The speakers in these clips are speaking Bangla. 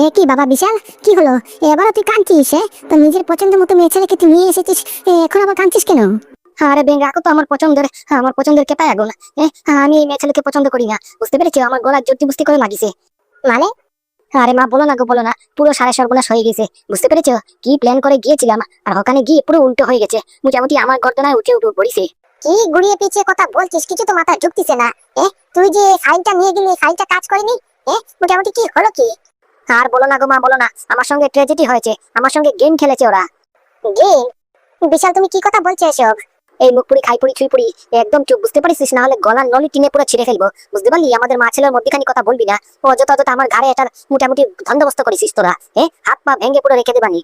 এ কি বাবা বিশাল? কি হলো? এবারও তুই কাঁদছিস তো নিজের পছন্দ মতো মেয়ে ছেলেকে তুই নিয়ে এসেছিস এখন আবার কাঁদছিস কেন? আরে বেঙ্গা তো আমার পছন্দের আমার পছন্দের কেপায় আগুন আমি এই মেয়ে ছেলেকে পছন্দ করি না, বুঝতে পেরেছি? আমার গলার জোরটি বুঝতে করে লাগিছে। মানে? আরে মা, বলো না গো, বলো না, পুরো সাড়ে সর্বনাশ হয়ে গেছে, বুঝতে পেরেছ? কি প্ল্যান করে গিয়েছিলাম, আর ওখানে গিয়ে পুরো উল্টো হয়ে গেছে, মোটামুটি আমার গর্দনায় উঠে উঠে পড়িছে। কি গুড়িয়ে পিছিয়ে কথা বলছিস, কিছু তো মাথায় ঢুকতিছে না, এ? তুই যে ফাইলটা নিয়ে গেলি ফাইলটা কাজ করেনি, এ? মোটামুটি কি হলো কি? আর বলো না গো মা বলো না। আমার সঙ্গে ট্র্যাজেডি হয়েছে। আমার সঙ্গে গেম খেলেছে ওরা। গেম বিশাল তুমি কি কথা বলছো এসব? এই মুখ পুরি খাই পুরি ছুই পুরি একদম চুপ বুঝতে পারিস না হলে গলার নলি টিনে পুরো ছিঁড়ে ফেলব। বুঝতে পারলি? আমাদের মা ছেলের মধ্যখানি কথা বলবি না। ও অযথা অযথা আমার ঘাড়ে এটার মোটামুটি ধন্দবস্ত করেছিস তোরা হ্যাঁ হাত পা ভেঙে পুরো রেখে দেবানি।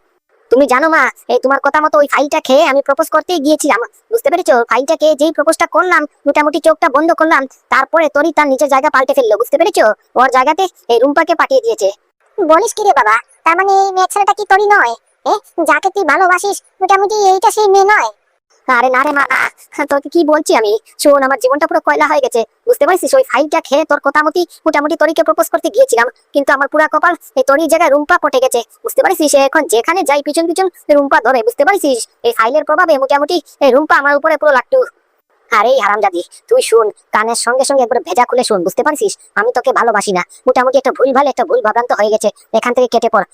তুমি জানো মা এই তোমার কথা মতো ওই ফাইলটা খেয়ে আমি প্রপোজ করতে গিয়েছিলাম। বুঝতে পেরেছ? ফাইলটা খেয়ে যেই প্রপোজটা করলাম মোটামুটি চোখটা বন্ধ করলাম তারপরে তোরই তার নিজের জায়গা পাল্টে ফেলল বুঝতে পেরেছ? ওর জায়গাতে এই রুম্পাকে পাঠিয়ে দিয়েছে। বলিস কি রে বাবা? তার মানে এই মেয়ে ছেলেটা কি তোরই নয়? এ, যাকে তুই ভালোবাসিস মোটামুটি এইটা সেই মেয়ে নয়? আরে না রে মা তোকে কি বলছি আমি? শোন, আমার জীবনটা পুরো কয়লা হয়ে গেছে। বুঝতে পারছিস? ওই ফাইলটা খেয়ে তোর কথা মতি মোটামুটি তোরিকে প্রপোজ করতে গিয়েছিলাম। কিন্তু আমার পুরা কপাল এই তোরই জায়গায় রুম্পা পটে গেছে। বুঝতে পারছিস? এখন যেখানে যাই, পিছন পিছন রুম্পা ধরে। বুঝতে পারছিস? এই ফাইলের প্রভাবে মোটামুটি এই রুম্পা আমার উপরে পুরো লাট্টু। আরে হারামজাদি, তুই শুন, কানের সঙ্গে সঙ্গে একবার ভেজা খুলে শুন, বুঝতে পারছিস? আমি তোকে ভালোবাসি না। মোটামুটি একটা ভুল ভালো একটা ভুল ভাবরান্ত হয়ে গেছে। এখান থেকে কেটে পড়।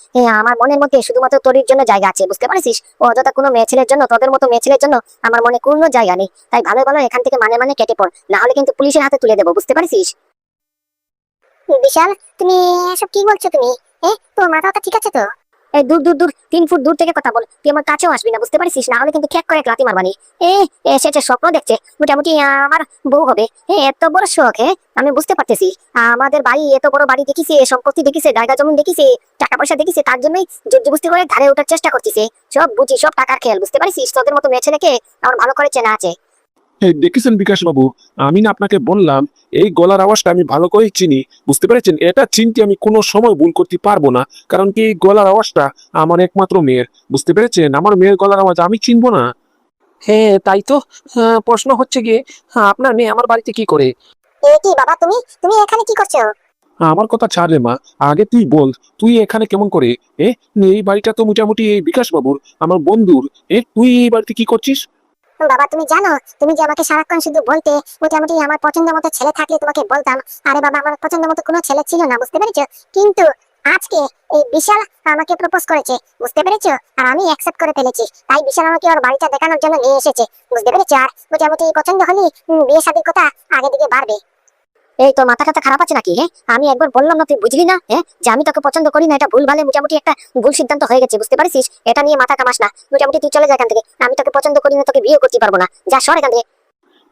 আমার মনের মধ্যে শুধুমাত্র তোরির জন্য জায়গা আছে, বুঝতে পারছিস? ও অযথা কোনো মেয়ে ছেলের জন্য, তোদের মতো মেয়ে ছেলের জন্য আমার মনে কোনো জায়গা নেই। তাই ভালো ভালো এখান থেকে মানে মানে কেটে পড়। না হলে কিন্তু পুলিশের হাতে তুলে দেবো, বুঝতে পারছিস? বিশাল, তুমি এসব কি বলছো তুমি? এ তোর মাথাটা ঠিক আছে তো? দূর দূর দূর, তিন ফুট দূর থেকে কথা বল। তুই আমার কাছেও আসবি না, বুঝতে পারছিস না হলে কিন্তু খ্যাক করে লাতি মারবানি। এ এসেছে স্বপ্ন দেখছে, মোটামুটি আমার বউ হবে। এ, এত বড় শখ হ্যাঁ আমি বুঝতে পারতেছি। আমাদের বাড়ি এত বড় বাড়ি দেখিছে, সম্পত্তি দেখিছে, জায়গা জমি দেখিছে, টাকা পয়সা দেখিছে, তার জন্যই জোর বুঝতে করে ধারে ওঠার চেষ্টা করতেছে। সব বুঝি, সব টাকার খেয়াল, বুঝতে পারছিস তোদের মতো মেয়ে ছেলেকে আমার ভালো করে চেনা আছে। দেখেছেন বিকাশ বাবু আমি না আপনাকে বললাম এই গলার আওয়াজটা আমি ভালো করেই চিনি। বুঝতে পেরেছেন? এটা চিনতে আমি কোনো সময় ভুল করতে পারব না কারণ কি এই গলার আওয়াজটা আমার একমাত্র মেয়ের। বুঝতে পেরেছেন? আমার মেয়ের গলার আওয়াজ আমি চিনবো না। হ্যাঁ তাই তো? প্রশ্ন হচ্ছে গিয়ে হ্যাঁ, আপনার মেয়ে আমার বাড়িতে কি করে? এ কি বাবা তুমি তুমি এখানে কি করছ? আমার কথা ছাড় রে মা আগে তুই বল তুই এখানে কেমন করে? এ এই বাড়িটা তো মোটামুটি এই বিকাশ বাবুর আমার বন্ধুর। এ তুই এই বাড়িতে কি করছিস? বাবা, তুমি জানো, তুমি যে আমাকে সারাক্ষণ শুধু বলতে, মোটামুটি আমার পছন্দ মতো ছেলে থাকলে তোমাকে বলতাম। আরে বাবা, আমার পছন্দ মতো কোনো ছেলে ছিল না, বুঝতে পেরেছ? কিন্তু আজকে এই বিশাল আমাকে প্রপোজ করেছে, বুঝতে পেরেছ? আর আমি অ্যাকসেপ্ট করে ফেলেছি। তাই বিশাল আমাকে ওর বাড়িটা দেখানোর জন্য নিয়ে এসেছে, বুঝতে পেরেছ? আর মোটামুটি পছন্দ হলে বিয়ে শাদীর কথা আগে দিকে বাড়বে। এই, তোর মাথা টাথা খারাপ আছে নাকি হ্যাঁ আমি একবার বললাম না, তুই বুঝলি না হ্যাঁ যে আমি তোকে পছন্দ করি না, এটা ভুল ভালে মোটামুটি একটা ভুল সিদ্ধান্ত হয়ে গেছে, বুঝতে পারছিস? এটা নিয়ে মাথা কামাস না, মোটামুটি তুই চলে যা এখান থেকে। আমি তোকে পছন্দ করি না, তোকে বিয়ে করতে পারব না। যা, সর এখান থেকে।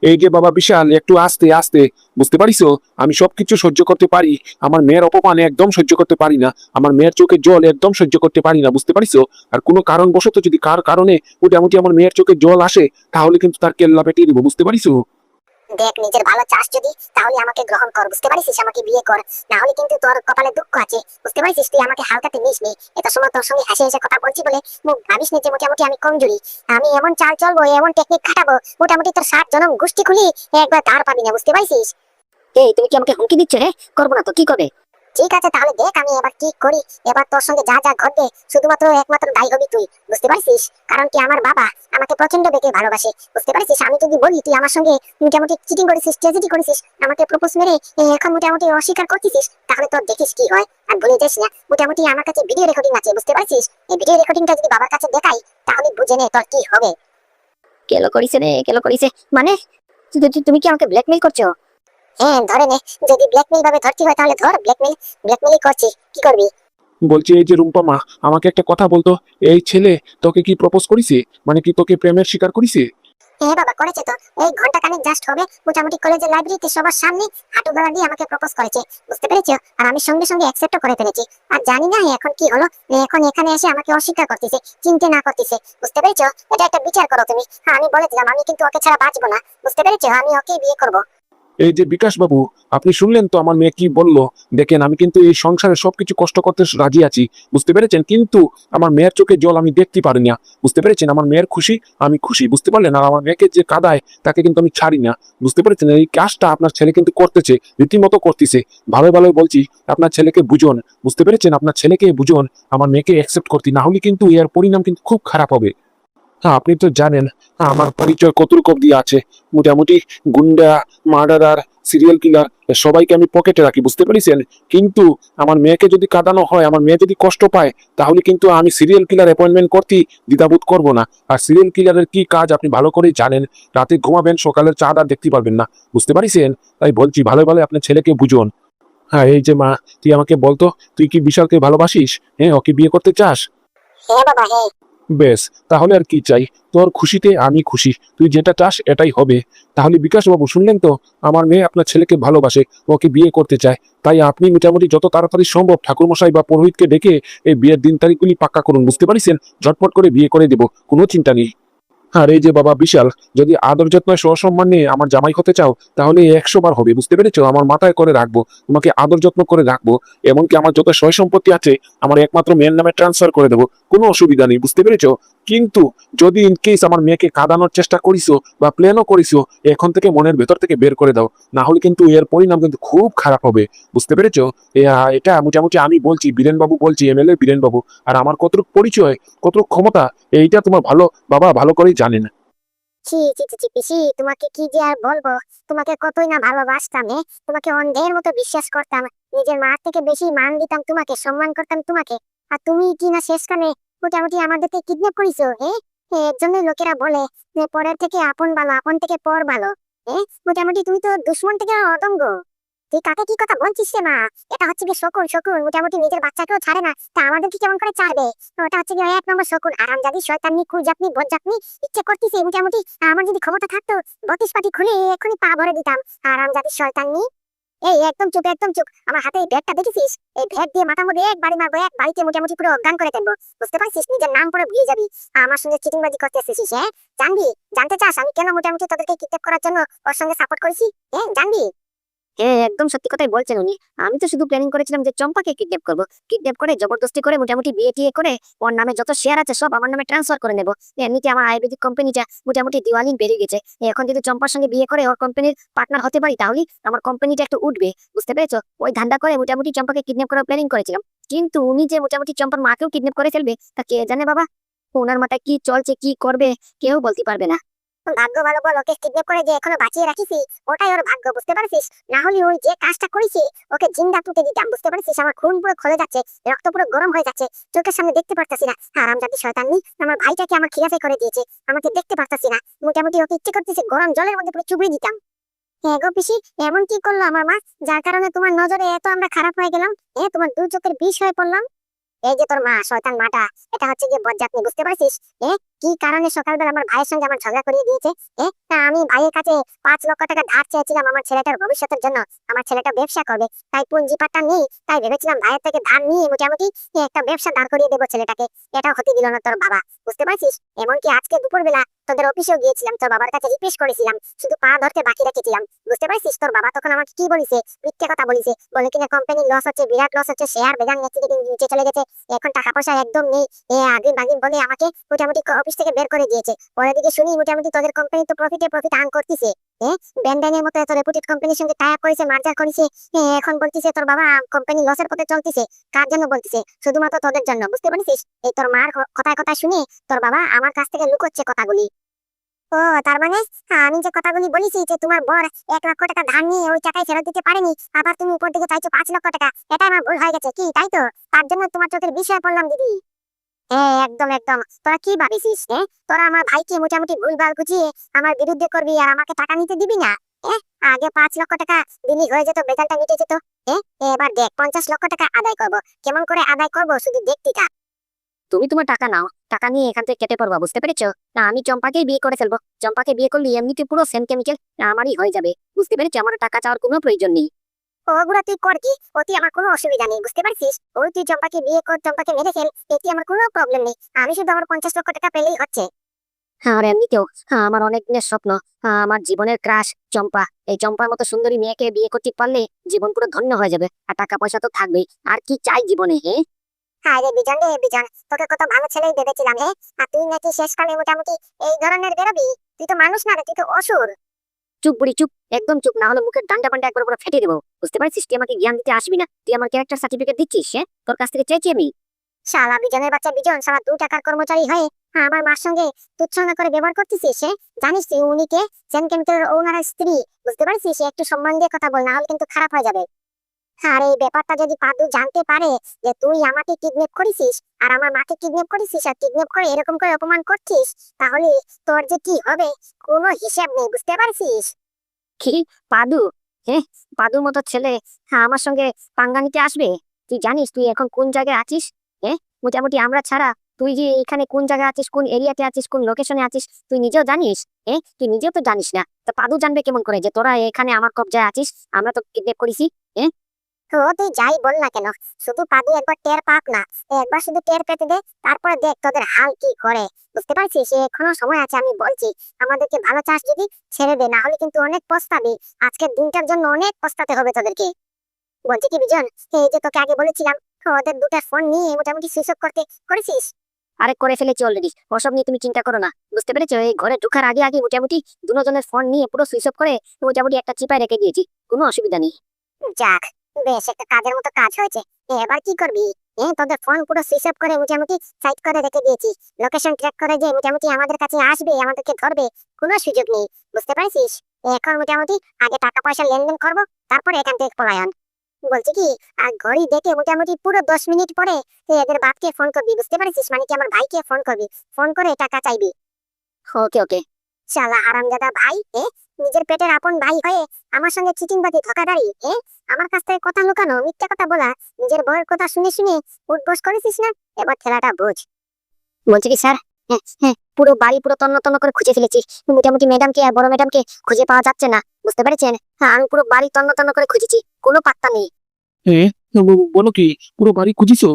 এই যে বাবা বিশাল, একটু আস্তে আস্তে, বুঝতে পারিস? আমি সবকিছু সহ্য করতে পারি, আমার মেয়ের অপমান একদম সহ্য করতে পারি না, আমার মেয়ের চোখে জল একদম সহ্য করতে পারি না, বুঝতে পারিস? আর কোনো কারণবশত যদি কার কারণে মোটামুটি আমার মেয়ের চোখে জল আসে, তাহলে কিন্তু তার কেল্লা পেটিয়ে দিব, বুঝতে পারিস? দেখ, নিজের ভালো চাস যদি, তাহলে আমাকে গ্রহণ কর, বুঝতে পারিস আমাকে বিয়ে কর। না হলে কিন্তু তোর কপালে দুঃখ আছে, বুঝতে পারিস তুই আমাকে হালকাতে নিস নি। এত সময় তোর সঙ্গে হাসি হেসে কথা বলছি বলে মুখ ভাবিস নি যে মোটামুটি আমি কমজোরি। আমি এমন চাল চলবো, এমন টেকনিক খাটাবো, মোটামুটি তোর ষাট জনম গোষ্ঠী খুলি, একবার দাঁড় পাবি না, বুঝতে পারিস এই, তুমি কি আমাকে হুমকি দিচ্ছ রে করব না তো, কি করবে? ঠিক আছে, তাহলে দেখ আমি এবার কি করি। এবার তোর সঙ্গে যা যা ঘটবে, শুধুমাত্র একমাত্র দায়ী হবি তুই, বুঝতে পারছিস? কারণ কি আমার বাবা আমাকে প্রচণ্ড বেগে ভালোবাসে, বুঝতে পারছিস? আমি যদি বলি, তুই আমার সঙ্গে মোটামুটি চিটিং করেছিস ট্রেজেডি করেছিস, আমাকে প্রপোজ মেরে এখন মোটামুটি অস্বীকার করতেছিস, তাহলে তোর দেখিস কি হয়? আর ভুলে যাস না, মোটামুটি আমার কাছে ভিডিও রেকর্ডিং আছে, বুঝতে পারছিস? এই ভিডিও রেকর্ডিংটা যদি বাবার কাছে দেখাই, তাহলে বুঝে নে তোর কি হবে। কেলো করিছে রে কেলো করিছে। মানে তুমি কি আমাকে ব্ল্যাকমেল করছ? হ্যাঁ ধরে নে। যদি ব্ল্যাকমেল ভাবে ধরতে হয় তাহলে ধর ব্ল্যাকমেল ব্ল্যাকমেলই করছি কি করবি? বলছি এই যে রুম্পা মা আমাকে একটা কথা বলতো। এই ছেলে তোকে কি প্রপোজ করিছে? মানে কি তোকে প্রেমের স্বীকার করিছে? হ্যাঁ বাবা করেছে তো। এই ঘণ্টা কানেক জাস্ট হবে। মোটামুটি কলেজের লাইব্রেরিতে সবার সামনে হাঁটু গলা দিয়ে আমাকে প্রপোজ করেছে। বুঝতে পেরেছ? আর আমি সঙ্গে সঙ্গে অ্যাকসেপ্টও করে ফেলেছি। আর জানি না এখন কি হলো। এখন এখানে এসে আমাকে অস্বীকার করতেছে চিনতে না করতেছে। বুঝতে পেরেছ? এটা একটা বিচার করো তুমি। হ্যাঁ আমি বলে দিলাম আমি কিন্তু ওকে ছাড়া বাঁচবো না। বুঝতে পেরেছ? আমি ওকে বিয়ে করব। এই যে বিকাশ বাবু, আপনি শুনলেন তো আমার মেয়ে কি বলল? দেখেন, আমি কিন্তু এই সংসারে সবকিছু কষ্ট করতে রাজি আছি, বুঝতে পেরেছেন? কিন্তু আমার মেয়ের চোখে জল আমি দেখতে পারি না বুঝতে পেরেছেন? আমার মেয়ের খুশি, আমি খুশি, বুঝতে পারলেন? আর আমার মেয়েকে যে কাদায়, তাকে কিন্তু আমি ছাড়ি না। বুঝতে পেরেছেন? এই কাজটা আপনার ছেলে কিন্তু করতেছে, রীতিমতো করতেছে। ভালো ভালো বলছি, আপনার ছেলেকে বুঝুন। বুঝতে পেরেছেন? আপনার ছেলেকে বুঝুন, আমার মেয়েকে অ্যাকসেপ্ট করতে। না হলে কিন্তু এর পরিণাম কিন্তু খুব খারাপ হবে। আপনি তো জানেন আমার পরিচয় কতটুকু অব্দি আছে। মোটামুটি গুন্ডা, মার্ডারার সিরিয়াল কিলার সবাইকে আমি পকেটে রাখি, বুঝতে পেরেছেন? কিন্তু আমার মেয়েকে যদি কাঁদানো হয়, আমার মেয়ে যদি কষ্ট পায়, তাহলে কিন্তু আমি সিরিয়াল কিলার অ্যাপয়েন্টমেন্ট করতে দ্বিধাবোধ করব না। আর সিরিয়াল কিলারের কি কাজ আপনি ভালো করেই জানেন, রাতে ঘুমাবেন, সকালের চাঁদ আর দেখতে পারবেন না। বুঝতে পারিছেন? তাই বলছি, ভালো ভালো আপনার ছেলেকে বুঝুন। হ্যাঁ এই যে মা, তুই আমাকে বলতো, তুই কি বিশালকে ভালোবাসিস? হ্যাঁ ওকে বিয়ে করতে চাস? হ্যাঁ হ্যাঁ। বেশ, তাহলে আর কি চাই? তোর খুশিতে আমি খুশি। তুই যেটা চাস এটাই হবে। তাহলে বিকাশ বাবু শুনলেন তো? আমার মেয়ে আপনার ছেলেকে ভালোবাসে, ওকে বিয়ে করতে চায়। তাই আপনি মোটামুটি যত তাড়াতাড়ি সম্ভব ঠাকুরমশাই বা পুরোহিতকে ডেকে এই বিয়ের দিন তারিখগুলি পাক্কা করুন, বুঝতে পারিছেন? ঝটপট করে বিয়ে করে দেব, কোনো চিন্তা নেই। আর যে বাবা বিশাল, যদি আদর যত্ন সসম্মান নিয়ে আমার জামাই হতে চাও তাহলে একশো বার হবে, বুঝতে পেরেছ? আমার মাথায় করে রাখব, তোমাকে আদর যত্ন করে রাখব, এমনকি আমার যত সয় সম্পত্তি আছে, আমার একমাত্র মেয়ের নামে ট্রান্সফার করে দেবো, কোনো অসুবিধা নেই, বুঝতে পেরেছ? কিন্তু যদি ইন কেস আমার মেয়েকে কাঁদানোর চেষ্টা করিছো বা প্ল্যানও করিছো এখন থেকে মনের ভেতর থেকে বের করে দাও। না হলে কিন্তু এর পরিণাম কিন্তু খুব খারাপ হবে। বুঝতে পেরেছ? এটা মোটামুটি আমি বলছি বীরেন বাবু বলছি এমএলএ বীরেন বাবু আর আমার কতটুকু পরিচয়, কতটুকু ক্ষমতা, এইটা তোমার ভালো বাবা ভালো করেই জানেন ছি তোমাকে কি যে আর বলব? তোমাকে না আর তুমি কি না শেষখানে মোটামুটি আমাদেরকে কিডন্যাপ করিছো এ, এর জন্য লোকেরা বলে যে পরের থেকে আপন ভালো আপন থেকে পর ভালো এ? মোটামুটি তুমি তো দুশ্মন থেকে অদঙ্গ তুই কাকে কি কথা বলছিস রে মা? এটা হচ্ছে কি শকুন শকুন মোটামুটি নিজের বাচ্চাকেও ছাড়ে না তা আমাদেরকে কেমন করে ছাড়বে? ওটা হচ্ছে কি এক নম্বর শকুন আরাম জাদি শয়তানি কুজাপনি বজ্জাপনি ইচ্ছে করতেছে মোটামুটি আমার যদি ক্ষমতা থাকতো বত্রিশ পাটি খুলে এক্ষুনি পা ভরে দিতাম আরাম জাদি শয়তানি। এই, একদম চুপ একদম চুপ। আমার হাতে এই ব্যাগটা দেখেছিস? এই ব্যাগ দিয়ে মাথা মধ্যে এক বাড়ি মারবো, এক বাড়িতে মোটামুটি পুরো অজ্ঞান করে ফেলব। বুঝতে পারছিস নিজের নাম পরে ভুলে যাবি? আমার সঙ্গে চিটিংবাজি করতে এসেছিস হ্যাঁ? জানবি? জানতে চাস আমি কেন মোটামুটি তোদেরকে কিডন্যাপ করার জন্য ওর সঙ্গে সাপোর্ট করেছি? হ্যাঁ জানবি? একদম সত্যি কথাই বলছেন উনি। আমি তো শুধু প্ল্যানিং করেছিলাম যে চম্পাকে কিডন্যাপ করব। কিডন্যাপ করে জবরদস্তি করে মোটামুটি বিয়ে টিয়ে করে ওর নামে যত শেয়ার আছে সব আমার নামে ট্রান্সফার করে নেব। এমনিতে আমার আয়ুর্বেদিক কোম্পানিটা মোটামুটি দিওয়ালিন বেড়ে গেছে। এখন যদি চম্পার সঙ্গে বিয়ে করে ওর কোম্পানির পার্টনার হতে পারি তাহলে আমার কোম্পানিটা একটু উঠবে। বুঝতে পেরেছ? ওই ধান্দা করে মোটামুটি চম্পাকে কিডন্যাপ করার প্ল্যানিং করেছিলাম। কিন্তু উনি যে মোটামুটি চম্পার মাকেও কিডন্যাপ করে ফেলবে, তা কে জানে বাবা? ওনার মাথায় কি চলছে, কি করবে, কেউ বলতে পারবে না। ভাগ্য ভালো বল, ওকে কিডন্যাপ করে যে এখনও বাঁচিয়ে রাখিছি, ওটাই ওর ভাগ্য, বুঝতে পারছিস? না হলে ওই যে কাজটা করেছি, ওকে জিন্দা টুটে দিতাম, বুঝতে পারছিস? আমার খুন পুরো খলে যাচ্ছে, রক্ত পুরো গরম হয়ে যাচ্ছে, চোখের সামনে দেখতে পারতাছি না। আরাম জাতি শয়তানি আমার ভাইটাকে আমার খিলাফে করে দিয়েছে, আমাকে দেখতে পারতাছি না। মোটামুটি ওকে ইচ্ছে করতেছে গরম জলের মধ্যে পুরো চুবড়ে দিতাম। হ্যাঁ গো পিসি, এমন কি করল আমার মা? যার কারণে তোমার নজরে এত আমরা খারাপ হয়ে গেলাম? এ তোমার দু চোখের বিষ হয়ে পড়লাম? এই যে তোর মা, শয়তান মাটা, এটা হচ্ছে যে বজ্জাতনি বুঝতে পারছিস? এ কি কারণে সকালবেলা আমার ভাইয়ের সঙ্গে আমার ঝগড়া করিয়ে দিয়েছে? তা আমি ভাইয়ের কাছে পাঁচ লক্ষ টাকা ধার চেয়েছিলাম আমার ছেলেটার ভবিষ্যতের জন্য। আমার ছেলেটা ব্যবসা করবে, তাই পুঞ্জিপাটটা নেই, তাই ভেবেছিলাম ভাইয়ের থেকে ধার নিয়ে মোটামুটি একটা ব্যবসা দাঁড় করিয়ে দেবো ছেলেটাকে। এটাও হতে দিল না তোর বাবা, বুঝতে পারছিস? এমনকি আজকে দুপুরবেলা তোদের অফিসেও গিয়েছিলাম, তোর বাবার কাছে রিকোয়েস্ট করেছিলাম, শুধু পা ধরতে বাকি রেখেছিলাম। বুঝতে পারছিস? তোর বাবা তখন আমাকে কি বলিছে? মিথ্যে কথা বলিছে। বলে কিনা কোম্পানির লস হচ্ছে, বিরাট লস হচ্ছে শেয়ার বেজান নিচে চলে গেছে। এখন টাকা পয়সা একদম নেই। এ আগিন বাগিন বলে আমাকে মোটামুটি অফিস থেকে বের করে দিয়েছে। পরে দিকে শুনি মোটামুটি তোদের কোম্পানি তো প্রফিটে প্রফিট আর্ন করতেছে। ব্যান্ডানের মতো এত রেপুটেড কোম্পানির সঙ্গে টাই আপ করেছে মার্জার করেছে। এখন বলতিছে তোর বাবা কোম্পানি লসের পথে চলতেছে। কার জন্য বলতিছে? শুধুমাত্র তোদের জন্য, বুঝতে পারছিস? এই তোর মার কথায় কথায় শুনে তোর বাবা আমার কাছ থেকে লুকোচ্ছে কথাগুলি। ও, তার মানে? আমি যে কথাগুলি বলেছি যে তোমার বর এক লক্ষ টাকা ধার নিয়ে ওই টাকায় ফেরত দিতে পারেনি, আবার তুমি উপর দিকে চাইছো পাঁচ লক্ষ টাকা এটা আমার ভুল হয়ে গেছে, কি, তাই তো? তার জন্য তোমার চোখের বিষয় পড়লাম, দিদি। হ্যাঁ একদম একদম। তোরা কি ভাবিছিস হ্যাঁ তোরা আমার ভাইকে মোটামুটি ভুলভাল বুঝিয়ে আমার বিরুদ্ধে করবি আর আমাকে টাকা নিতে দিবি না? আগে পাঁচ লক্ষ টাকা দিলি হয়ে যেত, বেতনটা মিটে যেত। এবার দেখ, পঞ্চাশ লক্ষ টাকা আদায় করব। কেমন করে আদায় করব শুধু দেখতি তা তুমি তোমার টাকা নাও। টাকা নিয়ে এখান থেকে কেটে পড়বা, বুঝতে পেরেছ? না, আমি চম্পাকেই বিয়ে করে ফেলব। চম্পাকে বিয়ে করলে এমনিতে পুরো সেম কেমিক্যাল আমারই হয়ে যাবে। বুঝতে পেরেছ? আমার টাকা চাওয়ার কোনো প্রয়োজন নেই। ওগুলা তুই কর কি? আমার কোনো অসুবিধা নেই, বুঝতে পারছিস? ওই তুই বিয়ে কর মেরে ফেল আমার কোনো প্রবলেম নেই। আমি শুধু আমার পঞ্চাশ লক্ষ টাকা পেলেই হচ্ছে। আর এমনিতেও, আমার অনেক দিনের স্বপ্ন, আমার জীবনের ক্রাশ চম্পা। এই চম্পার মতো সুন্দরী মেয়েকে বিয়ে করতে পারলে জীবন পুরো ধন্য হয়ে যাবে, আর টাকা পয়সা তো থাকবেই। আর কি চাই জীবনে, হে? হ্যাঁ বিজন রে বিজন, তোকে কত ভালো ছেলেই ভেবেছিলাম, হে? আর তুই নাকি শেষকালে মোটামুটি এই ধরনের বেরোবি? তুই তো মানুষ না রে, তুই তো অসুর। চুপ বুড়ি চুপ। একদম চুপ। না হলে মুখের ডান্ডা পান্ডা একবার পুরো ফেটে দেবো। বুঝতে পারছিস তুই আমাকে জ্ঞান দিতে আসবি না? তুই আমার ক্যারেক্টার সার্টিফিকেট দিচ্ছিস হ্যাঁ? তোর কাছ থেকে চাইছি আমি। শালা বিজনের বাচ্চা বিজন শালা দু টাকার কর্মচারী হয়ে হ্যাঁ, আমার মার সঙ্গে তুচ্ছনা করে ব্যবহার করতেছিস সে জানিস তুই উনিকে জেন কেমিক্যালের ওনার স্ত্রী। বুঝতে পারছিস? একটু সম্মান দিয়ে কথা বল না হলে কিন্তু খারাপ হয়ে যাবে। আর এই ব্যাপারটা যদি পাদু জানতে পারে যে তুই আমাকে কিডন্যাপ করেছিস আর আমার মাকে কিডন্যাপ করেছিস আর কিডন্যাপ করে এরকম করে অপমান করছিস, তাহলে তোর যে কি হবে? কোনো হিসাব নেই, বুঝতে পারছিস? কি? পাদু? হ্যাঁ পাদুর মতো ছেলে? হ্যাঁ আমার সঙ্গে পাঙ্গা নিতে আসবে? তুই জানিস তুই এখন কোন জায়গায় আছিস? হ্যাঁ মোটামুটি আমরা ছাড়া তুই যে এখানে কোন জায়গায় আছিস, কোন এরিয়াতে আছিস, কোন লোকেশনে আছিস, তুই নিজেও জানিস? হ্যাঁ তুই নিজেও তো জানিস না। তো পাদু জানবে কেমন করে যে তোরা এখানে আমার কবজায় আছিস? আমরা তো কিডন্যাপ করেছি। তো তুই যাই বল না কেন? শুধু পাদু একবার টের পাক না। একবার শুধু টের পেতে দে তারপরে দেখ তোদের হাল কি করে। বুঝতে পারছিস? এখনও সময় আছে আমি বলছি। আমাদেরকে ভালো চাস যদি ছেড়ে দে না হলে কিন্তু অনেক পস্তাবি। আজকের দিনটার জন্য অনেক পস্তাতে হবে তোদেরকে। বলছি কি বিজন? এই যে তোকে আগে বলেছিলাম ওদের দুটা ফোন নিয়ে মোটামুটি সুইচ অফ করতে করেছিস? আরে করে ফেলেছি অলরেডি ওসব নিয়ে তুমি চিন্তা করো না। বুঝতে পেরেছ? এই ঘরে ঢোকার আগে আগে মোটামুটি দুজনের ফোন নিয়ে পুরো সুইচ অফ করে মোটামুটি একটা চিপায় রেখে দিয়েছি। কোনো অসুবিধা নেই। যাক বেশ, একটা কাজের মতো কাজ হয়েছে। এবার কি করবি? এ, তোদের ফোন পুরো সুইচ অফ করে মোটামুটি সাইড করে রেখে দিয়েছি। লোকেশন ট্র্যাক করে যে মোটামুটি আমাদের কাছে আসবে, আমাদেরকে ধরবে, কোনো সুযোগ নেই। বুঝতে পারছিস? এখন মোটামুটি আগে টাকা পয়সা লেনদেন করব, তারপরে এখান থেকে পলায়ন। বলছি কি, আর ঘড়ি দেখে মোটামুটি পুরো দশ মিনিট পরে তুই এদের বাপকে ফোন করবি, বুঝতে পারছিস? মানে কি আমার ভাইকে ফোন করবি? ফোন করে টাকা চাইবি। ওকে ওকে শালা আরামজাদা ভাই, এ? নিজের পেটের আপন ভাই হয়ে আমার সঙ্গে চিটিংবাজি ধোকাধারি এ? আমার কাছ থেকে কথা লুকানো, মিথ্যা কথা বলা, নিজের বউয়ের কথা শুনে শুনে উঠবোস করেছিস না? এবার খেলাটা বুঝ। বলছি কি স্যার? হ্যাঁ হ্যাঁ পুরো বাড়ি পুরো তন্ন তন্ন করে খুঁজে ফেলেছি। মোটামুটি ম্যাডামকে আর বড় ম্যাডামকে খুঁজে পাওয়া যাচ্ছে না, বুঝতে পেরেছেন? হ্যাঁ আমি পুরো বাড়ি তন্ন তন্ন করে খুঁজেছি, কোনো পাত্তা নেই। হ্যাঁ বলো কি, পুরো বাড়ি খুঁজিছো?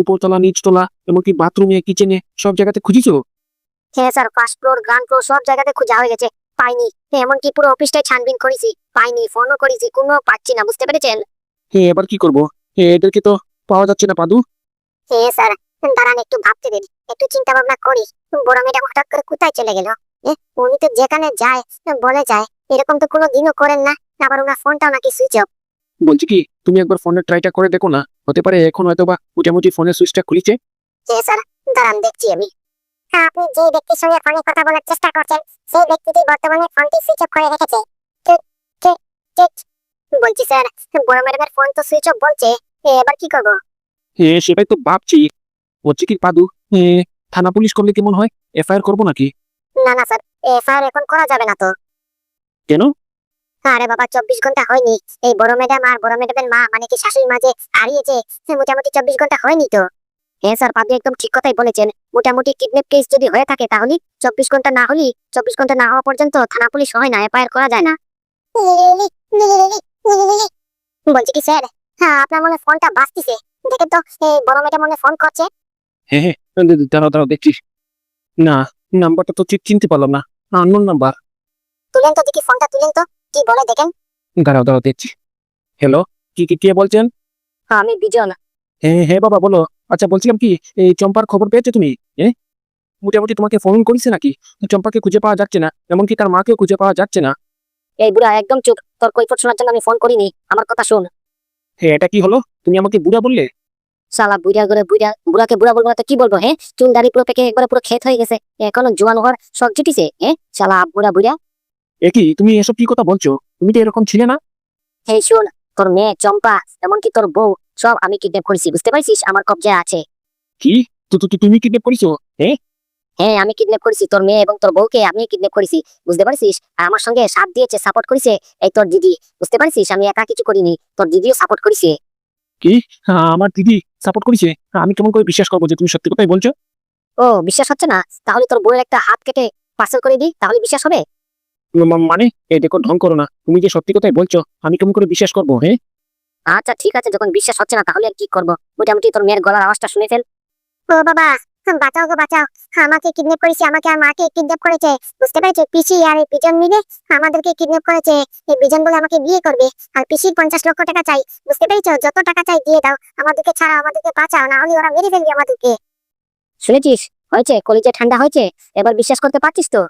উপরতলা, নিচতলা, এমনকি বাথরুমে কিচেনে সব জায়গাতে খুঁজিছো? হ্যাঁ sir first floor ground floor সব জায়গাতে খোঁজা হয়ে গেছে। পাইনি। এমনকি পুরো অফিসটাই ছানবিন করেছি। পাইনি ফোনও করেছি কোনো পাচ্ছি না বুঝতে পেরেছেন? হ্যাঁ এবার কি করব? হ্যাঁ এদেরকে তো পাওয়া যাচ্ছে না পাদু। হ্যাঁ স্যার দাঁড়ান একটু ভাবতে দিন। একটু চিন্তা ভাবনা করি। বড় ম্যাডাম হঠাৎ করে কোথায় চলে গেল? এ, উনি তো যেখানে যায় বলে যায়। এরকম তো কোনো দিনও করেন না আবার ওনার ফোনটাও নাকি সুইচ অফ বলছি কি তুমি একবার ফোনের ট্রাইটা করে দেখো না। হতে পারে এখন হয়তো বা মোটামুটি ফোনের সুইচটা খুলিছে। হ্যাঁ স্যার দাঁড়ান দেখছি আমি। আপনি যে ব্যক্তির সঙ্গে ফোনে কথা বলার চেষ্টা করছেন সেই ব্যক্তিটি বর্তমানে ফোনটি সুইচ অফ করে রেখেছে। বলছি স্যার বড় ম্যাডামের ফোন তো সুইচ অফ বলছে এবার কি করব? হ্যাঁ সেটাই তো ভাবছি। বলছি কি পাদু হ্যাঁ থানা পুলিশ করলে কেমন হয়? এফআইআর করব নাকি? না না স্যার এফআইআর এখন করা যাবে না তো। কেন? আরে বাবা চব্বিশ ঘণ্টা হয়নি। এই বড় ম্যাডাম আর বড় ম্যাডামের মা মানে কি শাশুড়ি মা যে হারিয়েছে মোটামুটি চব্বিশ ঘণ্টা হয়নি তো। হ্যাঁ স্যার পাবলি একদম ঠিক কথাই বলেছেন। মোটামুটি কিডন্যাপ কেস যদি হয়ে থাকে তাহলে চব্বিশ ঘণ্টা না হলে চব্বিশ ঘণ্টা না হওয়া পর্যন্ত থানা পুলিশ হয় না এফআইআর করা যায় না। বলছি কি স্যার? হ্যাঁ আপনার মনে হয় ফোনটা বাজতিছে। দেখেন তো এই বড় ম্যাডাম মনে ফোন করছে। হ্যাঁ হ্যাঁ দাঁড়াও দাঁড়াও দেখছি। না নাম্বারটা তো ঠিক চিনতে পারলাম না। আননোন নাম্বার তুলেন তো দেখি ফোনটা তুলেন তো। কি বলে দেখেন। দাঁড়াও দাঁড়াও দেখছি। হ্যালো কি কি কে বলছেন? আমি বিজন। হ্যাঁ হ্যাঁ বাবা বলো। আচ্ছা বলছিলাম কি এই চম্পার খবর পেয়েছ তুমি? হ্যাঁ মোটামুটি তোমাকে ফোন করেছে নাকি? চম্পাকে খুঁজে পাওয়া যাচ্ছে না এমনকি তার মাকেও খুঁজে পাওয়া যাচ্ছে না। এই বুড়া একদম চুপ। তোর কৈফত শোনার জন্য আমি ফোন করিনি। আমার কথা শোন। হ্যাঁ এটা কি হলো? তুমি আমাকে বুড়া বললে? শালা বুড়া করে বুড়া বুড়াকে বুড়া বলব না তো কি বলব হ্যাঁ? চুল দাড়ি পুরো পেকে একবারে পুরো ক্ষেত হয়ে গেছে। এখনও জোয়ান হওয়ার শখ জুটিছে হ্যাঁ শালা বুড়া বুড়া। এ কি তুমি এসব কি কথা বলছো? তুমি তো এরকম ছিলে না? হ্যাঁ শোন তোর মেয়ে চম্পা এমনকি তোর বউ সব আমি কিডন্যাপ করেছি বুঝতে পারছিস? আমার কবজায় আছে। কি? তুমি কিডন্যাপ করেছ? হ্যাঁ আমি কিডন্যাপ করেছি তোর মেয়ে এবং তোর বউকে আমি কিডন্যাপ করেছি বুঝতে পারছিস? আর আমার সঙ্গে সাথ দিয়েছে সাপোর্ট করেছে এই তোর দিদি বুঝতে পারছিস? আমি একা কিছু করিনি তোর দিদিও সাপোর্ট করেছে। হ্যাঁ আমার দিদি সাপোর্ট করেছে? হ্যাঁ, আমি কেমন করে বিশ্বাস করব যে তুমি সত্যি কথাই বলছো? ও বিশ্বাস হচ্ছে না? তাহলে তোর বউয়ের একটা হাত কেটে পার্সেল করে দিই তাহলে বিশ্বাস হবে? মানে? এ দেখো ঢং করো না। তুমি যে সত্যি কথাই বলছো আমি কেমন করে বিশ্বাস করব হ্যাঁ আচ্ছা ঠিক আছে যখন বিশ্বাস হচ্ছে না তাহলে আর কি করব? মোটামুটি তোর মেয়ের গলার আওয়াজটা শুনে ফেল। ও বাবা বাঁচাও গো বাঁচাও। আমাকে কিডন্যাপ করেছে আমাকে আর মাকে কিডন্যাপ করেছে। বুঝতে পেরেছ? পিসি আর এই বিজন মিলে আমাদেরকে কিডন্যাপ করেছে। এই বিজন বলে আমাকে বিয়ে করবে। আর পিসির পঞ্চাশ লক্ষ টাকা চাই। বুঝতে পেরেছ? যত টাকা চাই দিয়ে দাও। আমাদেরকে ছাড়া আমাদেরকে বাঁচাও না হলে ওরা মেরে ফেলবে আমাদেরকে। শুনেছিস? হয়েছে কলিজে ঠান্ডা হয়েছে? এবার বিশ্বাস করতে পারছিস তো?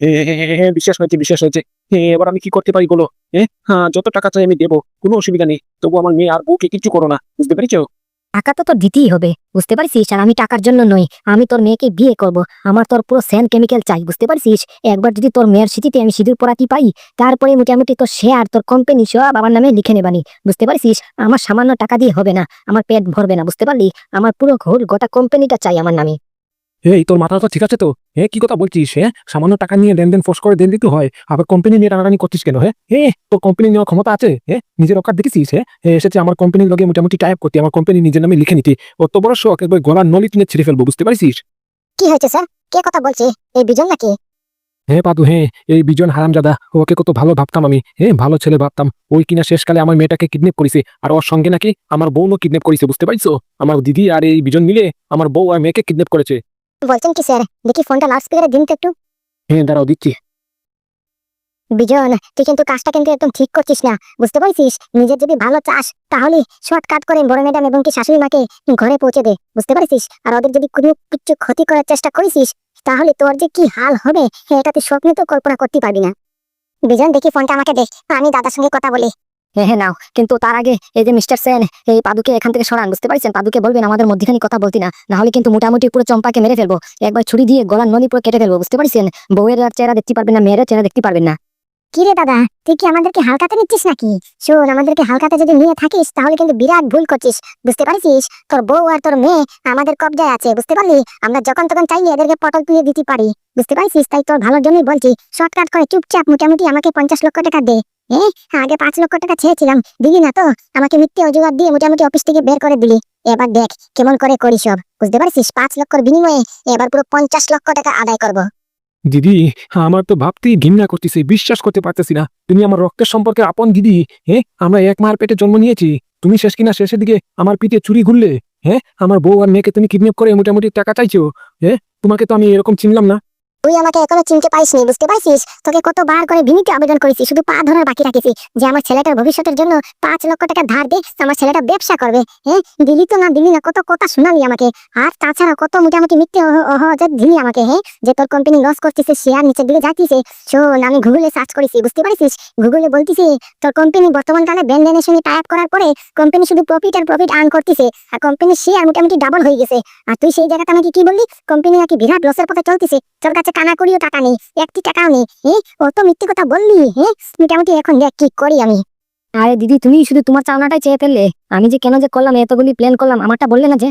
হ্যাঁ হ্যাঁ হ্যাঁ বিশ্বাস হয়েছে বিশ্বাস হয়েছে। হ্যাঁ এবার আমি কি করতে পারি বলো? হ্যাঁ হ্যাঁ যত টাকা চাই আমি দেবো, কোনো অসুবিধা নেই। তবু আমার মেয়ে আর বউকে কিছু করো না, বুঝতে পেরেছ? টাকা তো তোর দিতেই হবে, বুঝতে পারছিস? আর আমি টাকার জন্য নই, আমি তোর মেয়েকে বিয়ে করব। আমার তোর পুরো স্যান কেমিক্যাল চাই, বুঝতে পারছিস? একবার যদি তোর মেয়ের স্মৃতিতে আমি সিঁদুর পরাতে পাই, তারপরে মোটামুটি তোর শেয়ার তোর কোম্পানি সব আমার নামে লিখে নেবানি বুঝতে পারছিস? আমার সামান্য টাকা দিয়ে হবে না, আমার পেট ভরবে না, বুঝতে পারলি? আমার পুরো ঘোর গোটা কোম্পানিটা চাই আমার নামে। এই তোর মাথা তো ঠিক আছে তো? হ্যাঁ কি কথা বলছিস হ্যাঁ সামান্য টাকা নিয়ে লেনদেন ফোর্স করে দেন দিতে হয়। আবার কোম্পানি নিয়ে টানাটানি করছিস কেন হ্যাঁ এ তোর কোম্পানি নেওয়ার ক্ষমতা আছে হ্যাঁ নিজের অকার দেখেছিস হ্যাঁ এসেছে আমার কোম্পানির লগে মোটামুটি টাইপ করতে আমার কোম্পানি নিজের নামে লিখে নিতে। অত বড় শখ একবার গলার নলি টিনে ছিঁড়ে ফেলব বুঝতে পারছিস? কি হয়েছে স্যার? কে কথা বলছে? এই বিজন নাকি? হ্যাঁ পাদু হ্যাঁ এই বিজন হারামজাদা ওকে কত ভালো ভাবতাম আমি হ্যাঁ ভালো ছেলে ভাবতাম। ওই কিনা শেষকালে আমার মেয়েটাকে কিডন্যাপ করেছে আর ওর সঙ্গে নাকি আমার বউও কিডন্যাপ করেছে বুঝতে পারছ? আমার দিদি আর এই বিজন মিলে আমার বউ আর মেয়েকে কিডন্যাপ করেছে। বলছেন কি স্যার? দেখি ফোনটা লাউড স্পিকারে দিন তো একটু। হ্যাঁ দাঁড়াও দিচ্ছি। বিজন তুই কিন্তু কাজটা কিন্তু একদম ঠিক করছিস না বুঝতে পারছিস? নিজের যদি ভালো চাস তাহলে শর্টকাট করে বড় ম্যাডাম এবং কি শাশুড়ি মাকে ঘরে পৌঁছে দে বুঝতে পারছিস? আর ওদের যদি কোনো কিছু ক্ষতি করার চেষ্টা করেছিস তাহলে তোর যে কি হাল হবে এটা তুই স্বপ্নে তো কল্পনা করতে পারবি না। বিজন দেখি ফোনটা আমাকে দে আমি দাদার সঙ্গে কথা বলি। হ্যাঁ নাও। কিন্তু তার আগে এই যে মিস্টার সেন, এই পাদুকে এখান থেকে সরান, বুঝতে পারছেন? পাদুকে বলবেন, আমাদের মধ্যখানে কথা বলতি না। না হলে কিন্তু মোটামুটি পুরো চম্পাকে মেরে ফেলব। একবার ছুরি দিয়ে গলার নলি পুরো কেটে ফেলব, বুঝতে পারছেন? বউয়ের আর চেহারা দেখতে পারবেন না, মেয়ের চেহারা দেখতে পারবেন না। কি রে দাদা, তুই কি আমাদেরকে হালকাতে নিচ্ছিস নাকি? শোন, আমাদেরকে হালকাতে যদি নিয়ে থাকিস, তাহলে কিন্তু বিরাট ভুল করছিস, বুঝতে পারছিস? তোর বউ আর তোর মেয়ে আমাদের কবজায় আছে, বুঝতে পারলি? আমরা যখন তখন চাইলে এদেরকে পটল তুলে দিতে পারি, বুঝতে পারছিস? তাই তোর ভালোর জন্যই বলছি, শর্টকাট করে চুপচাপ মোটামুটি আমাকে পঞ্চাশ লক্ষ টাকা দে। আগে পাঁচ লক্ষ টাকা চেয়েছিলাম, দিলি না তো? আমাকে মিথ্যে অজুহাত দিয়ে মোটামুটি অফিস থেকে বের করে দিলি। এবার দেখ, কেমন করে করি সব। বুঝতে পারছিস? পাঁচ লক্ষর বিনিময়ে এবার পুরো পঞ্চাশ লক্ষ টাকা আদায় করব। দিদি, আমার তো ভাবতেই ঘৃণা করতেছি, বিশ্বাস করতে পারতেছি না। তুমি আমার রক্তের সম্পর্কে আপন দিদি হ্যাঁ আমরা এক মার পেটে জন্ম নিয়েছি। তুমি শেষ কিনা শেষের দিকে আমার পিঠে চুরি ঘুরলে হ্যাঁ আমার বউ আর মেয়েকে তুমি কিডন্যাপ করে মোটামুটি টাকা চাইছো হ্যাঁ তোমাকে তো আমি এরকম চিনলাম না। তুই আমাকে এখনও চিনতে পারিসনি, বুঝতে পারছিস? তোকে কতবার করে বিনীত আবেদন করেছি, শুধু পা ধরার বাকি রাখেছি যে আমার ছেলেটার ভবিষ্যতের জন্য পাঁচ লক্ষ টাকা ধার দে, আমার ছেলেটা ব্যবসা করবে। হ্যাঁ দিলি তো না, দিলি না, কত কথা শোনালি আমাকে। আর তাছাড়া কত মোটামুটি মিথ্যে অহজত দিলি আমাকে হ্যাঁ? যে তোর কোম্পানি লস করতেছে শেয়ার নিচের দিকে যাইতেছে শোন, আমি গুগলে সার্চ করেছি, বুঝতে পারছিস? গুগলে বলতেছি, তোর কোম্পানি বর্তমানকালে ব্যান্ডেনের সঙ্গে টাই করার পরে কোম্পানি শুধু প্রফিট আর প্রফিট আর্ন করতেছে, আর কোম্পানির শেয়ার মোটামুটি ডাবল হয়ে গেছে। আর তুই সেই জায়গাতে আমাকে কি বললি? কোম্পানি নাকি বিরাট লসের পথে চলতেছে, তোর কাছে কানা করিও টাকা নেই। একটি টাকাও নেই হ্যাঁ অত মিথ্যে কথা বললি হ্যাঁ মোটামুটি এখন দেখ কি করি আমি। আরে দিদি তুমি শুধু তোমার চাওনাটাই চেয়ে ফেললে। আমি যে কেন যে করলাম এতগুলি প্ল্যান করলাম আমারটা বললে না যে?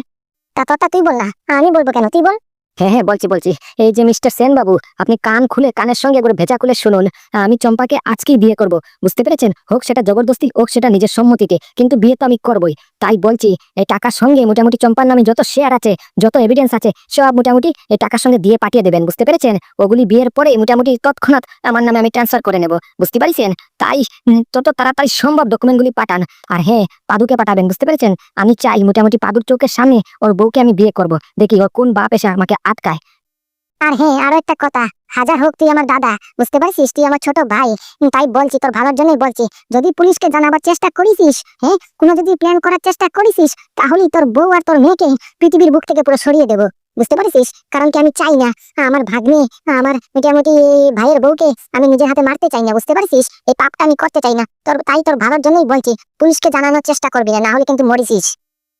তা তোরটা তুই বল না আমি বলব কেন তুই বল। হ্যাঁ হ্যাঁ বলছি বলছি। এই যে মিস্টার সেন বাবু আপনি কান খুলে কানের সঙ্গে করে ভেজা খুলে শুনুন। আমি চম্পাকে আজকেই বিয়ে করব বুঝতে পেরেছেন? হোক সেটা জবরদস্তি হোক সেটা নিজের সম্মতিতে কিন্তু বিয়ে তো আমি করবই। তাই বলছি, এই টাকার সঙ্গে মোটামুটি চম্পার নামে যত শেয়ার আছে, যত এভিডেন্স আছে, সব মোটামুটি এই টাকার সঙ্গে দিয়ে পাঠিয়ে দেবেন, বুঝতে পেরেছেন? ওগুলি বিয়ের পরে মোটামুটি তৎক্ষণাৎ আমার নামে আমি ট্রান্সফার করে নেব, বুঝতে পারছেন? তাই তত তাড়াতাড়ি সম্ভব ডকুমেন্টগুলি পাঠান। আর হ্যাঁ পাদুকে পাঠাবেন, বুঝতে পেরেছেন? আমি চাই মোটামুটি পাদুর চোখের সামনে ওর বউকে আমি বিয়ে করব। দেখি ওর কোন বাপ এসে আমাকে আটকায়। আর হ্যাঁ আরও একটা কথা। হাজার হোক তুই আমার দাদা, বুঝতে পারছিস? তুই আমার ছোট ভাই। তাই বলছি, তোর ভালোর জন্যই বলছি। যদি পুলিশকে জানাবার চেষ্টা করিস হ্যাঁ কোনো যদি প্ল্যান করার চেষ্টা করিস তাহলেই তোর বউ আর তোর মেয়েকে পৃথিবীর বুক থেকে পুরো সরিয়ে দেবো। বুঝতে পারছিস? কারণ কি আমি চাই না, আমার ভাগ্নে, আমার মোটামুটি ভাইয়ের বউকে আমি নিজের হাতে মারতে চাই না, বুঝতে পারছিস? এই পাপটা আমি করতে চাই না। তোর, তাই তোর ভালোর জন্যই বলছি, পুলিশকে জানানোর চেষ্টা করবি না হলে কিন্তু মরিছিস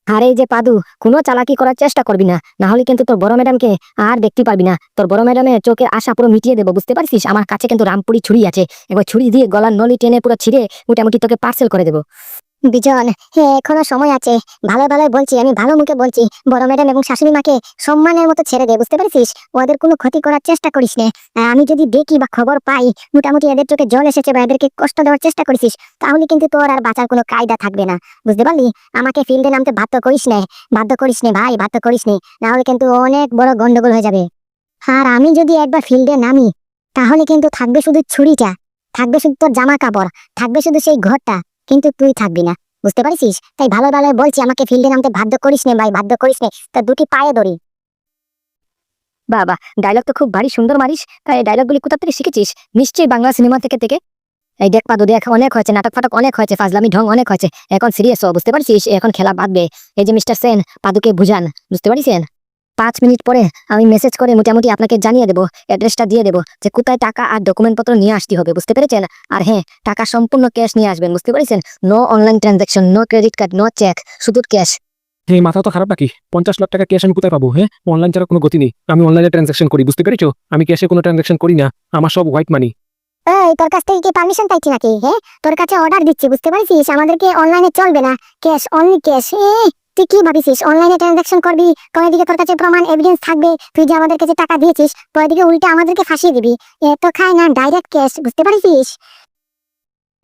আর এই যে পাদু, কোনো চালাকি করার চেষ্টা করবি না। না হলে কিন্তু তোর বড় ম্যাডামকে আর দেখতে পারবি না। তোর বড় ম্যাডামের চোখের আশা পুরো মিটিয়ে দেবো, বুঝতে পারছিস? আমার কাছে কিন্তু রামপুরি ছুরি আছে। এবার ছুরি দিয়ে গলার নলি টেনে পুরো ছিঁড়ে মোটামুটি তোকে পার্সেল করে দেবো। বিজন হ্যাঁ এখনও সময় আছে। ভালো ভালো বলছি, আমি ভালো মুখে বলছি। বড় ম্যাডাম এবং শাশুড়ি মাকে সম্মানের মতো ছেড়ে দে, বুঝতে পারছিস? ওদের কোনো ক্ষতি করার চেষ্টা করিস না। আমি যদি দেখি বা খবর পাই, মোটামুটি এদের চোখে জল এসেছে বা এদেরকে কষ্ট দেওয়ার চেষ্টা করিস তাহলে কিন্তু তোর আর বাঁচার কোনো কায়দা থাকবে না। বুঝতে পারলি? আমাকে ফিল্ডে নামতে বাধ্য করিস না, বাধ্য করিস নে ভাই, বাধ্য করিস নে, নাহলে কিন্তু অনেক বড় গন্ডগোল হয়ে যাবে। আর আমি যদি একবার ফিল্ডে নামি, তাহলে কিন্তু থাকবে শুধু ছুরিটা, থাকবে শুধু তোর জামা কাপড় থাকবে শুধু সেই ঘরটা। কিন্তু তুই থাকবি না, বুঝতে পারছিস? তাই ভালো ভালো বলছি, আমাকে ফিল্ডে নামতে বাধ্য করিস নে ভাই, বাধ্য করিস নে। তোর দুটি পায়ে ধরি বাবা ডায়লগ তো খুব ভারী সুন্দর মারিস। তাই এই ডায়লগগুলি কোথা থেকে শিখেছিস? নিশ্চয়ই বাংলা সিনেমা থেকে থেকে? এই দেখ পাদু দেখ, অনেক হয়েছে, নাটক ফাটক অনেক হয়েছে, ফাজলামি ঢং অনেক হয়েছে। এখন সিরিয়াস বুঝতে পারছিস? এখন খেলা বাঁধবে। এই যে মিস্টার সেন, পাদুকে বুঝান, বুঝতে পারছেন? পাঁচ মিনিট পরে আমি মেসেজ করে মোটামুটি আপনাকে জানিয়ে দেবো অ্যাড্রেসটা দিয়ে দেবো যে কোথায় টাকা আর ডকুমেন্ট পত্র নিয়ে আসতে হবে বুঝতে পেরেছেন? আর হ্যাঁ টাকা সম্পূর্ণ ক্যাশ নিয়ে আসবেন বুঝতে পেরেছেন? No online transaction no credit card no cheque শুধু ক্যাশ এই মাথা তো খারাপ নাকি? পঞ্চাশ লাখ টাকা ক্যাশ আমি কোথায় পাবো হ্যাঁ? অনলাইন ছাড়া কোনো গতি নেই। আমি অনলাইনে ট্রানজাকশন করি বুঝতে পেরেছ? আমি ক্যাশে কোনো ট্রানজাকশন করি না আমার সব হোয়াইট মানি এই তোর কাছ থেকে কি পারমিশন চাইছি নাকি হ্যাঁ? তোর কাছে অর্ডার দিচ্ছি বুঝতে পারছিস? আমাদেরকে অনলাইনে চলবে না। ক্যাশ অনলি ক্যাশ তুই কি ভাবিছিস? অনলাইনে ট্রানজাকশন করবি কয়ে দিকে তোর কাছে প্রমাণ এভিডেন্স থাকবে, তুই যে আমাদের কাছে টাকা দিয়েছিস, পরের দিকে উল্টে আমাদেরকে ফাঁসিয়ে দিবি। এ, তো খায় না ডাইরেক্ট ক্যাশ বুঝতে পারছিস?